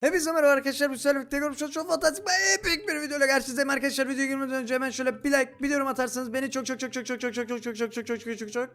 Hepinize merhaba arkadaşlar. Sefer birlikte görmüş olduğunuz çok fantastik ve epik bir videoyla karşınızdayım arkadaşlar. Videoya girmeden önce hemen şöyle bir like, bir yorum atarsanız beni çok çok çok çok çok çok çok çok çok çok çok çok çok çok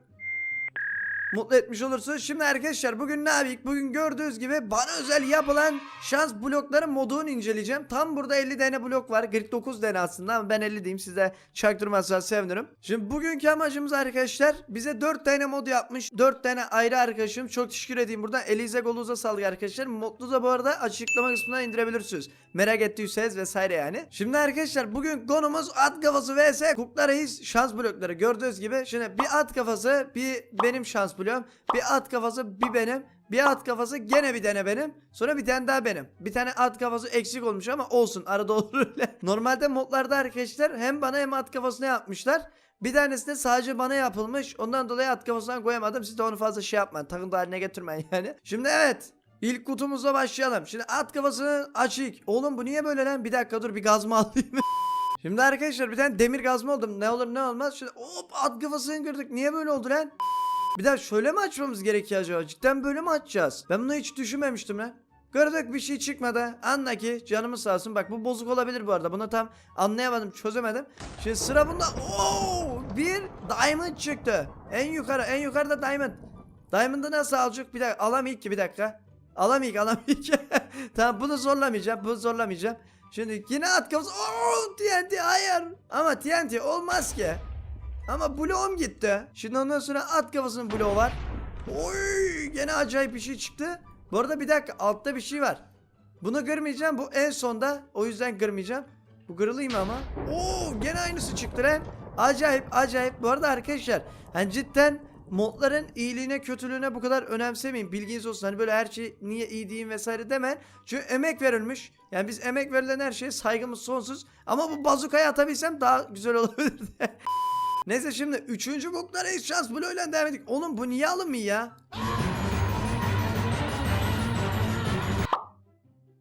mutlu etmiş olursunuz. Şimdi arkadaşlar bugün ne yapayım? Bugün gördüğünüz gibi bana özel yapılan şans blokları modunu inceleyeceğim. Tam burada 50 tane blok var. 49 tane aslında ama ben 50 diyeyim. Siz de çaktırmazsanız sevinirim. Şimdi bugünkü amacımız arkadaşlar bize 4 tane mod yapmış. 4 tane ayrı arkadaşım. Çok teşekkür edeyim buradan. Elize Goluz'a sağlık arkadaşlar. Modlu da bu arada açıklama kısmından indirebilirsiniz. Merak ettiyseniz vesaire yani. Şimdi arkadaşlar bugün konumuz at kafası vs Kukla Reis şans blokları. Gördüğünüz gibi şimdi bir at kafası bir benim şans bloğum. Bir at kafası bir benim. Bir at kafası gene bir tane benim. Sonra bir tane daha benim. Bir tane at kafası eksik olmuş ama olsun arada olur öyle. Normalde modlarda arkadaşlar hem bana hem at kafasına yapmışlar. Bir tanesi de sadece bana yapılmış. Ondan dolayı at kafasından koyamadım. Siz de onu fazla şey yapmayın. Takıntı haline getirmeyin yani. Şimdi evet. İlk kutumuzla başlayalım. Şimdi at kafasını açık. Oğlum bu niye böyle lan? Bir dakika dur bir gazma alayım. Şimdi arkadaşlar bir tane demir gazma oldum. Ne olur ne olmaz. Şimdi hop at kafasını kırdık. Niye böyle oldu lan? Bir daha şöyle mi açmamız gerekiyor acaba? Cidden böyle mi açacağız? Ben bunu hiç düşünmemiştim lan. Kırdık bir şey çıkmadı. Anla ki canımız sağ olsun. Bak bu bozuk olabilir bu arada. Bunu tam anlayamadım, çözemedim. Şimdi sıra bunda. Oo! Bir diamond çıktı. En yukarı, en yukarıda diamond. Diamond'ı nasıl alacak? Bir dakika alamayık ki bir dakika. Alamayık, alamayık. tamam bunu zorlamayacağım. Bunu zorlamayacağım. Şimdi yine at kafası. Oo TNT hayır. Ama TNT olmaz ki. Ama bloğum gitti. Şimdi ondan sonra at kafasının bloğu var. Oy gene acayip bir şey çıktı. Bu arada bir dakika altta bir şey var. Bunu kırmayacağım. Bu en sonda. O yüzden kırmayacağım. Bu kırılayım ama. Oo gene aynısı çıktı lan. Acayip acayip. Bu arada arkadaşlar hani cidden modların iyiliğine kötülüğüne bu kadar önemsemeyin. Bilginiz olsun. Hani böyle her şey niye iyi diyeyim vesaire demeyin. Çünkü emek verilmiş. Yani biz emek verilen her şeye saygımız sonsuz. Ama bu bazukayı atabilsem daha güzel olabilirdi. Neyse şimdi 3. boklara şans bloğuyla devam edik. Oğlum bu niye alınmıyor ya?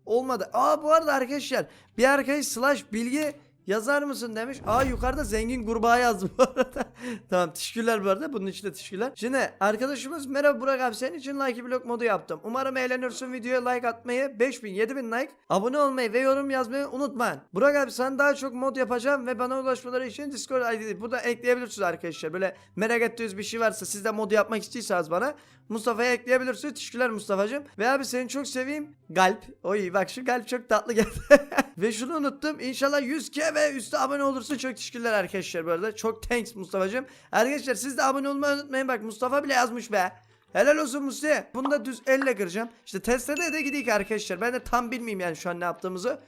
Olmadı. Aa bu arada arkadaşlar bir arkadaş slash bilgi yazar mısın demiş. Aa yukarıda zengin kurbağa yazdı bu arada. tamam teşekkürler bu arada. Bunun için de teşekkürler. Şimdi arkadaşımız merhaba Burak abi senin için like blok modu yaptım. Umarım eğlenirsin videoya like atmayı 5000 7000 like abone olmayı ve yorum yazmayı unutmayın. Burak abi sana daha çok mod yapacağım ve bana ulaşmaları için Discord ID'yi burada ekleyebilirsiniz arkadaşlar. Böyle merak ettiğiniz bir şey varsa siz de mod yapmak istiyorsanız bana Mustafa'ya ekleyebilirsiniz. Teşekkürler Mustafa'cığım. Ve abi seni çok seveyim. Galp. Oy bak şu galp çok tatlı geldi. ve şunu unuttum. İnşallah 100k ve üstü abone olursa çok teşekkürler arkadaşlar bu arada. Çok thanks Mustafa'cığım. Arkadaşlar siz de abone olmayı unutmayın. Bak Mustafa bile yazmış be. Helal olsun Musti. Bunu da düz elle kıracağım. İşte testede de gidik arkadaşlar. Ben de tam bilmeyeyim yani şu an ne yaptığımızı.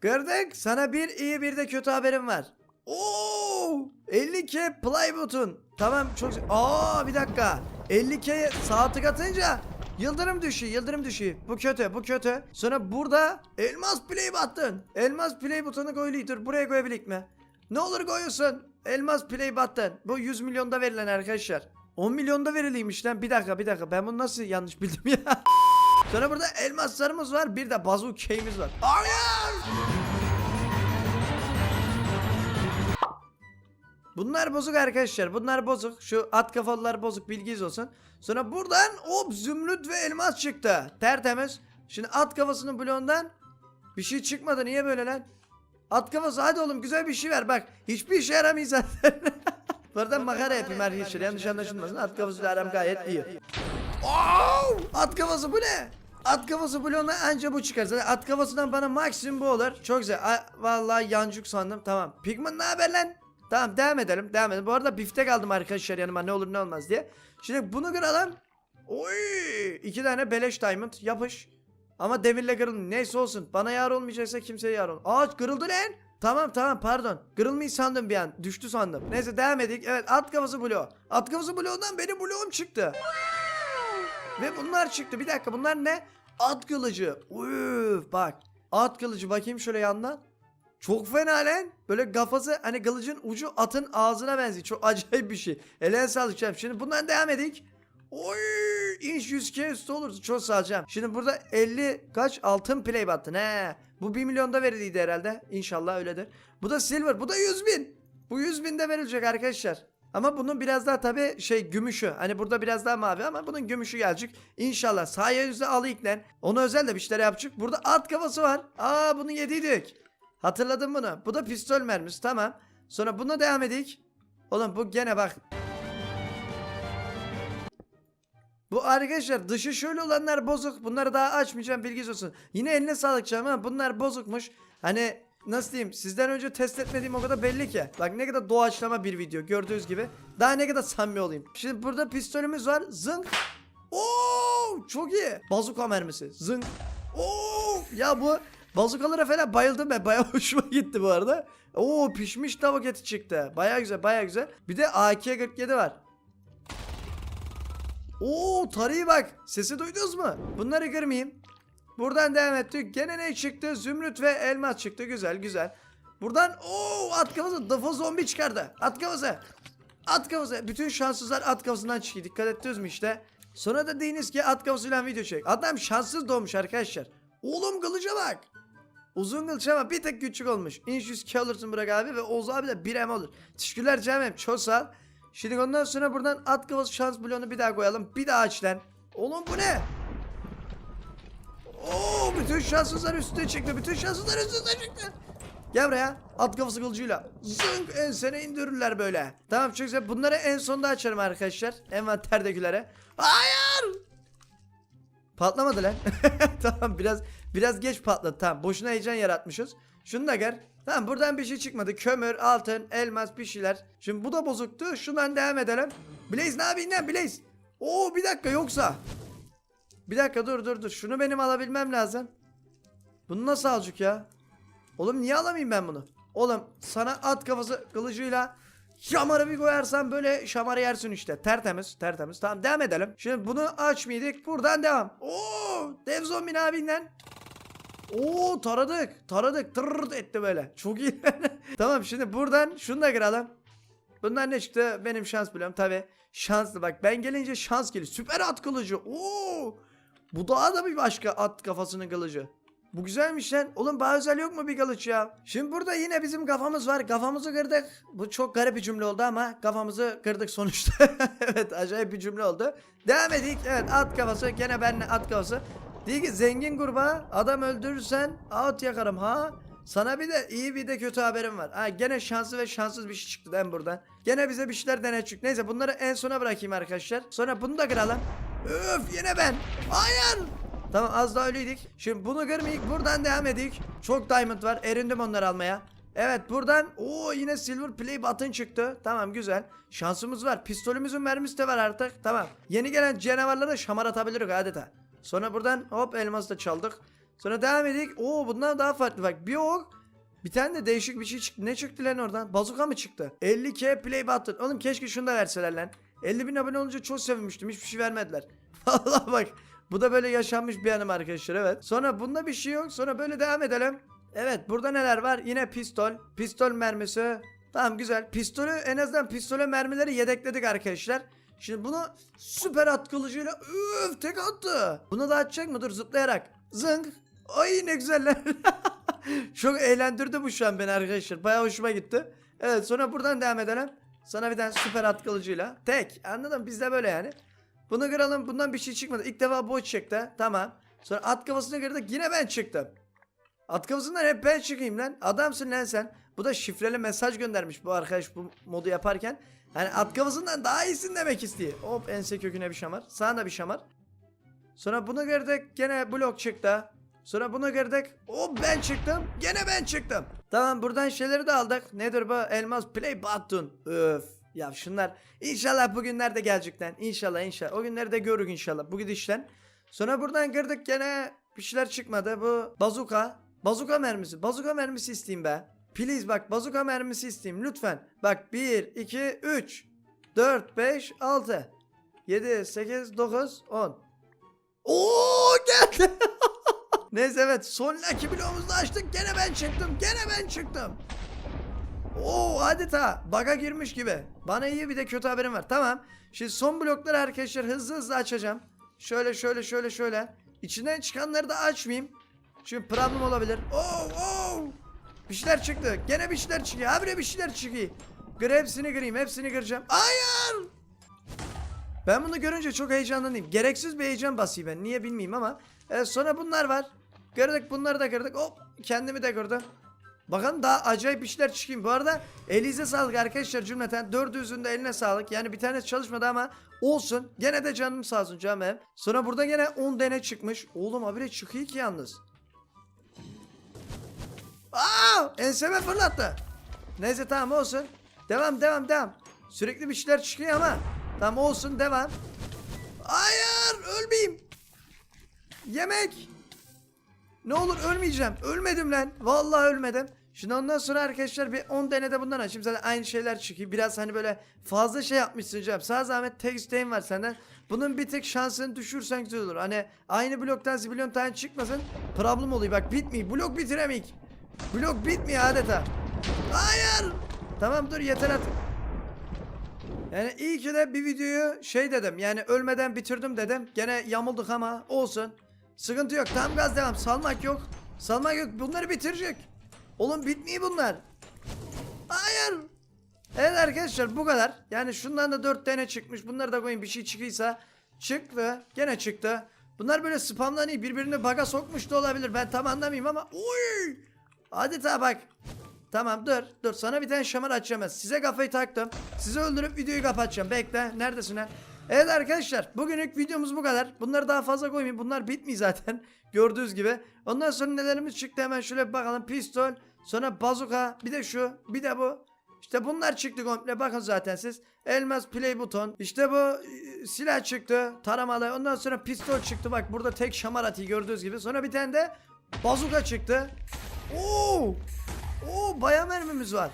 Kırdık. Sana bir iyi bir de kötü haberim var. Oo! 50k play button. Tamam çok Aa bir dakika. 50k sağ tık atınca yıldırım düşüyor, yıldırım düşüyor. Bu kötü, bu kötü. Sonra burada elmas play button. Elmas play butonu koyuluyor. Buraya koyabilik mi? Ne olur koyuyorsun. Elmas play button. Bu 100 milyonda verilen arkadaşlar. 10 milyonda veriliymiş lan. Bir dakika, bir dakika. Ben bunu nasıl yanlış bildim ya? Sonra burada elmaslarımız var. Bir de bazukeyimiz var. Hayır! Bunlar bozuk arkadaşlar. Bunlar bozuk. Şu at kafalılar bozuk bilginiz olsun. Sonra buradan hop zümrüt ve elmas çıktı. Tertemiz. Şimdi at kafasının bloğundan bir şey çıkmadı. Niye böyle lan? At kafası hadi oğlum güzel bir şey ver bak. Hiçbir işe yaramıyor zaten. Buradan makara yapayım arkadaşlar. Yanlış anlaşılmasın. At kafasıyla aram gayet iyi. Oo! At kafası bu ne? At kafası bloğuna anca bu çıkar. Zaten at kafasından bana maksimum bu olur. Çok güzel. A- vallahi yancuk sandım. Tamam. Pigman ne haber lan? Tamam devam edelim. Devam edelim. Bu arada biftek aldım arkadaşlar yanıma ne olur ne olmaz diye. Şimdi bunu kıralım. Oy! iki tane beleş diamond yapış. Ama demirle kırılın. Neyse olsun. Bana yar olmayacaksa kimseye yar ol. Aa kırıldı lan. Tamam tamam pardon. Kırılmayı sandım bir an. Düştü sandım. Neyse devam edik. Evet at kafası bloğu. At kafası bloğundan benim bloğum çıktı. Ve bunlar çıktı. Bir dakika bunlar ne? At kılıcı. Üf bak. At kılıcı bakayım şöyle yandan. Çok fena lan. Böyle kafası hani kılıcın ucu atın ağzına benziyor. Çok acayip bir şey. Ele sağlık canım. Şimdi bundan devam edik. Oy inş 100k üstü olursa çok sağlayacağım. Şimdi burada 50 kaç altın play button he. Bu 1 milyonda veriliydi herhalde. İnşallah öyledir. Bu da silver. Bu da 100 bin. Bu 100 binde verilecek arkadaşlar. Ama bunun biraz daha tabi şey gümüşü. Hani burada biraz daha mavi ama bunun gümüşü gelecek. İnşallah sahaya yüzde alı iklen. Ona özel de bir şeyler yapacak. Burada at kafası var. Aa bunu yediydik. Hatırladım bunu. Bu da pistol mermisi tamam. Sonra buna devam edik. Oğlum bu gene bak. Bu arkadaşlar dışı şöyle olanlar bozuk. Bunları daha açmayacağım bilginiz olsun. Yine eline sağlık canım ama bunlar bozukmuş. Hani nasıl diyeyim sizden önce test etmediğim o kadar belli ki. Bak ne kadar doğaçlama bir video gördüğünüz gibi. Daha ne kadar samimi olayım. Şimdi burada pistolümüz var. Zınk. Oo çok iyi. Bazuka mermisi. Zınk. Oo ya bu bazukalara falan bayıldım ben. Bayağı hoşuma gitti bu arada. Oo pişmiş tavuk eti çıktı. Bayağı güzel bayağı güzel. Bir de AK-47 var. Oo tarihi bak. Sesi duydunuz mu? Bunları kırmayayım. Buradan devam ettik. Gene ne çıktı? Zümrüt ve elmas çıktı. Güzel güzel. Buradan oo at kafası. Dıfo zombi çıkardı. At kafası. At kafası. Bütün şanssızlar at kafasından çıkıyor. Dikkat ettiniz mi işte? Sonra da deyiniz ki at kafasıyla video çek. Adam şanssız doğmuş arkadaşlar. Oğlum kılıca bak. Uzun kılıç ama bir tek küçük olmuş. İnş 100 alırsın bırak abi ve Oğuz abi de 1 em olur. Teşekkürler Cemem. Çok sağ ol. Şimdi ondan sonra buradan at kafası şans bloğunu bir daha koyalım. Bir daha aç lan. Oğlum bu ne? Oo bütün şanssızlar üstüne çıktı. Bütün şanssızlar üstüne çıktı. Gel buraya. At kafası kılıcıyla. Zınk ensene indirirler böyle. Tamam çok güzel. Bunları en sonda açarım arkadaşlar. Envanterdekilere. Hayır. Patlamadı lan. tamam biraz biraz geç patladı. Tamam boşuna heyecan yaratmışız. Şunu da gör. Tamam buradan bir şey çıkmadı. Kömür, altın, elmas bir şeyler. Şimdi bu da bozuktu. Şundan devam edelim. Blaze ne yapayım lan Blaze? Oo bir dakika yoksa. Bir dakika dur dur dur. Şunu benim alabilmem lazım. Bunu nasıl alacak ya? Oğlum niye alamayayım ben bunu? Oğlum sana at kafası kılıcıyla şamarı bir koyarsan böyle şamarı yersin işte. Tertemiz tertemiz. Tamam devam edelim. Şimdi bunu açmaydık. Buradan devam. Oo dev zombi ne yapayım lan? Oo taradık. Taradık. Tırırt etti böyle. Çok iyi. tamam şimdi buradan şunu da kıralım. Bundan ne çıktı? Benim şans biliyorum tabi. Şanslı bak ben gelince şans geliyor. Süper at kılıcı. Oo. Bu daha da bir başka at kafasının kılıcı. Bu güzelmiş lan. Oğlum daha özel yok mu bir kılıç ya? Şimdi burada yine bizim kafamız var. Kafamızı kırdık. Bu çok garip bir cümle oldu ama kafamızı kırdık sonuçta. evet acayip bir cümle oldu. Devam edik. Evet at kafası. Gene benle at kafası. Diyor ki zengin kurbağa adam öldürürsen out yakarım ha. Sana bir de iyi bir de kötü haberim var. Ha gene şanslı ve şanssız bir şey çıktı lan buradan. Gene bize bir şeyler denetçik. Neyse bunları en sona bırakayım arkadaşlar. Sonra bunu da kıralım. Öf yine ben. Hayır. Tamam az daha öyleydik. Şimdi bunu kırmayık buradan devam edik. Çok diamond var. Erindim onları almaya. Evet buradan o yine silver play button çıktı. Tamam güzel. Şansımız var. Pistolümüzün mermisi de var artık. Tamam. Yeni gelen canavarlara şamar atabiliriz adeta. Sonra buradan hop elması da çaldık. Sonra devam edik. Oo bundan daha farklı bak. Bir ok. Bir tane de değişik bir şey çıktı. Ne çıktı lan oradan? Bazuka mı çıktı? 50k play button. Oğlum keşke şunu da verseler lan. 50 bin abone olunca çok sevinmiştim. Hiçbir şey vermediler. Vallahi bak. Bu da böyle yaşanmış bir anım arkadaşlar evet. Sonra bunda bir şey yok. Sonra böyle devam edelim. Evet burada neler var? Yine pistol. Pistol mermisi. Tamam güzel. Pistolü en azından pistole mermileri yedekledik arkadaşlar. Şimdi bunu süper at kılıcıyla üf tek attı. Bunu da atacak mı? Dur zıplayarak. Zınk. Ay ne güzeller. Çok eğlendirdi bu şu an beni arkadaşlar. Bayağı hoşuma gitti. Evet sonra buradan devam edelim. Sana bir tane süper at kılıcıyla. Tek. Anladın mı? Bizde böyle yani. Bunu kıralım. Bundan bir şey çıkmadı. İlk defa bu çıktı. Tamam. Sonra at kafasını kırdık. Yine ben çıktım. At kafasından hep ben çıkayım lan. Adamsın lan sen. Bu da şifreli mesaj göndermiş bu arkadaş bu modu yaparken. Hani at kafasından daha iyisin demek istiyor. Hop ense köküne bir şamar. Sağına bir şamar. Sonra bunu kırdık. Gene blok çıktı. Sonra bunu kırdık. Hop ben çıktım. Gene ben çıktım. Tamam buradan şeyleri de aldık. Nedir bu? Elmas play button. Öf. Ya şunlar inşallah bugünlerde gelecekten. İnşallah inşallah. O günleri de görürük inşallah. Bu gidişten. Sonra buradan kırdık gene bir şeyler çıkmadı. Bu bazuka. Bazuka mermisi. Bazuka mermisi isteyeyim be. Please bak bazuka mermisi isteyeyim lütfen. Bak 1, 2, 3, 4, 5, 6, 7, 8, 9, 10. Oo geldi. Neyse evet son lucky bloğumuzu açtık. Gene ben çıktım. Gene ben çıktım. Oo adeta baga girmiş gibi. Bana iyi bir de kötü haberim var. Tamam. Şimdi son blokları arkadaşlar hızlı hızlı açacağım. Şöyle şöyle şöyle şöyle. İçinden çıkanları da açmayayım. Çünkü problem olabilir. Oo oo. Bir şeyler çıktı. Gene bir şeyler çıkıyor. Habire bir şeyler çıkıyor. Kır hepsini kırayım hepsini kıracağım. Hayır. Ben bunu görünce çok heyecanlanayım. Gereksiz bir heyecan basıyor ben. Niye bilmeyeyim ama. E, sonra bunlar var. Kırdık bunları da kırdık. Hop kendimi de kırdım. Bakalım daha acayip işler çıkayım. Bu arada elinize sağlık arkadaşlar cümleten. Dördünüzün de eline sağlık. Yani bir tanesi çalışmadı ama olsun. Gene de canım sağ olsun canım benim. Sonra burada gene 10 tane çıkmış. Oğlum habire çıkıyor ki yalnız. Aa! Enseme fırlattı. Neyse tamam olsun. Devam devam devam. Sürekli bir şeyler çıkıyor ama. Tamam olsun devam. Hayır ölmeyeyim. Yemek. Ne olur ölmeyeceğim. Ölmedim lan. Vallahi ölmedim. Şimdi ondan sonra arkadaşlar bir 10 tane de bundan açayım. Zaten aynı şeyler çıkıyor. Biraz hani böyle fazla şey yapmışsın canım. Sağ zahmet tek isteğim var senden. Bunun bir tek şansını düşürsen güzel olur. Hani aynı bloktan zibilyon tane çıkmasın. Problem oluyor. Bak bitmiyor. Blok bitiremeyik. Blok bitmiyor adeta. Hayır. Tamam dur yeter artık. Yani iyi ki de bir videoyu şey dedim. Yani ölmeden bitirdim dedim. Gene yamulduk ama olsun. Sıkıntı yok. Tam gaz devam. Salmak yok. Salmak yok. Bunları bitirecek. Oğlum bitmiyor bunlar. Hayır. Evet arkadaşlar bu kadar. Yani şundan da 4 tane çıkmış. Bunları da koyun bir şey çıkıysa. Çıktı. Gene çıktı. Bunlar böyle spamlanıyor. Birbirini baga sokmuş da olabilir. Ben tam anlamayayım ama. Uy. Adeta bak. Tamam dur dur sana bir tane şamar açacağım. Size kafayı taktım. Sizi öldürüp videoyu kapatacağım. Bekle. Neredesin lan? Evet arkadaşlar bugünlük videomuz bu kadar. Bunları daha fazla koymayayım. Bunlar bitmiyor zaten. Gördüğünüz gibi. Ondan sonra nelerimiz çıktı hemen şöyle bir bakalım. Pistol. Sonra bazuka. Bir de şu. Bir de bu. İşte bunlar çıktı komple. Bakın zaten siz. Elmas play buton. İşte bu e, silah çıktı. Taramalı. Ondan sonra pistol çıktı. Bak burada tek şamar atıyı gördüğünüz gibi. Sonra bir tane de bazuka çıktı. Oo! Oo baya mermimiz var.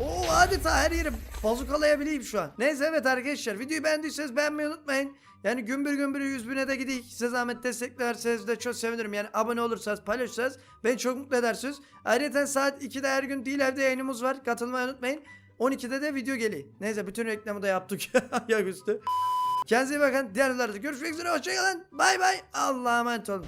Oo adeta her yeri bazukalayabileyim şu an. Neyse evet arkadaşlar videoyu beğendiyseniz beğenmeyi unutmayın. Yani gümbür gümbür 100 bine de gidik. Size zahmet desteklerseniz de çok sevinirim. Yani abone olursanız paylaşırsanız beni çok mutlu edersiniz. Ayrıca saat 2'de her gün değil evde yayınımız var. Katılmayı unutmayın. 12'de de video geliyor. Neyse bütün reklamı da yaptık. Ayaküstü. Kendinize iyi bakın. Diğer videolarda görüşmek üzere. Hoşçakalın. Bay bay. Allah'a emanet olun.